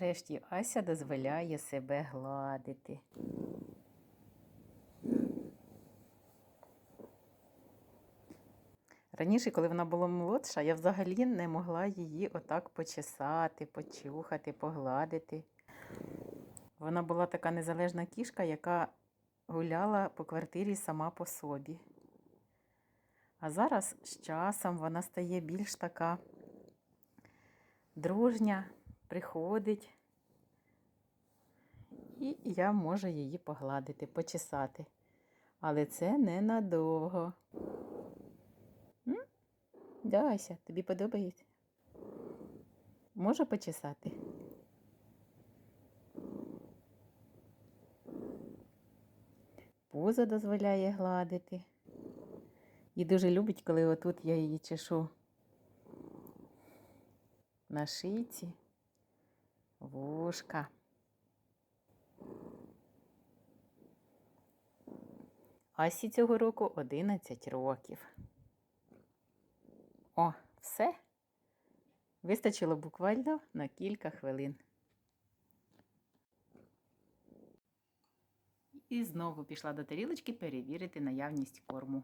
Нарешті Ася дозволяє себе гладити. Раніше, коли вона була молодша, я взагалі не могла її отак почесати, почухати, погладити. Вона була така незалежна кішка, яка гуляла по квартирі сама по собі. А зараз з часом вона стає більш така дружня, приходить, і я можу її погладити, почесати. Але це ненадовго. М? Да, Ася, тобі подобається? Можу почесати? Пузо дозволяє гладити. І дуже любить, коли отут я її чешу на шийці, вушка. Асі цього року 11 років. О, все. Вистачило буквально на кілька хвилин. І знову пішла до тарілочки перевірити наявність корму.